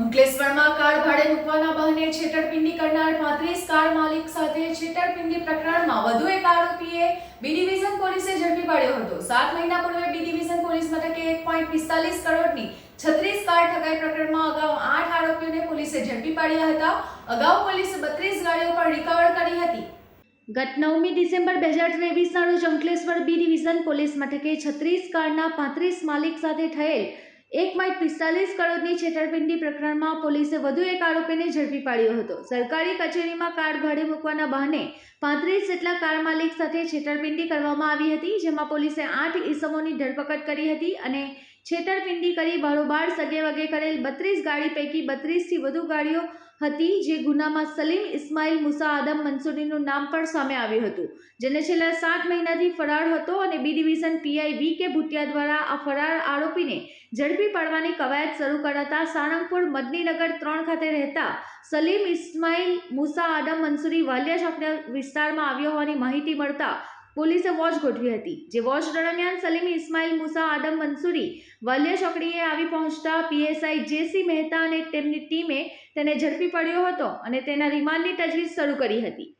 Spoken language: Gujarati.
અંકલેશ્વરમાં કાર ભાડે મૂકવાના બહાને છેતરપિંડી કરનાર પાંત્રીસ કાર માલિક સાથે છેતરપિંડી પ્રકરણમાં વધુ એક આરોપીએ બી ડિવિઝન પોલીસે ઝડપી પાડ્યો હતો. સાત મહિના પૂર્વે બી ડિવિઝન પોલીસ મથકે એક પોઈન્ટ પિસ્તાલીસ કરોડની છત્રીસ કાર ઠગાઈ પ્રકરણમાં અગાઉ આઠ આરોપીઓને પોલીસે ઝડપી પાડ્યા હતા. અગાઉ પોલીસે બત્રીસ ગાડીઓ પણ રિકવર કરી હતી. ગત નવમી ડિસેમ્બર બે હજાર ત્રેવીસના રોજ અંકલેશ્વર બી ડિવિઝન પોલીસ મથકે છત્રીસ કારના પાંત્રીસ માલિક સાથે થયેલ એક પોઈન્ટ પિસ્તાલીસ કરોડની છેતરપિંડી પ્રકરણમાં પોલીસે વધુ એક આરોપીને ઝડપી પાડ્યો હતો. સરકારી કચેરીમાં કાર ભાડે મૂકવાના બહાને પાંત્રીસ જેટલા કાર માલિક સાથે છેતરપિંડી કરવામાં આવી હતી, જેમાં પોલીસે આઠ ઈસમોની ધરપકડ કરી હતી અને છેતરપિંડી કરી બારોબાર સગે વગે કરેલ બત્રીસ ગાડી પૈકી બત્રીસથી વધુ ગાડીઓ હતી જે ગુનામાં સલીમ ઇસ્માઇલ મુસા આદમ મંસૂરીનું નામ પણ સામે આવ્યું હતું. જેને છેલ્લા સાત મહિનાથી ફરાર હતો અને બી ડિવિઝન પીઆઈ વી કે ભૂટિયા દ્વારા આ ફરાર આરોપીને ઝડપી પાડવાની કવાયત શરૂ કરાતા સાળંગપુર મદનીનગર ત્રણ ખાતે રહેતા સલીમ ઇસ્માઇલ મુસા આદમ મંસૂરી વાલિયા ચોકના વિસ્તારમાં આવ્યો હોવાની માહિતી મળતા પોલીસે વોચ ગોઠવી હતી. જે વોચ દરમિયાન સલીમ ઇસ્માઇલ મુસા આદમ મંસૂરી વાલિયા ચોકડીએ આવી પહોંચતા પીએસઆઈ જેસી મહેતા અને તેમની ટીમે તેને ઝડપી પડ્યો હતો અને તેના રિમાન્ડની તજવીજ શરૂ કરી હતી.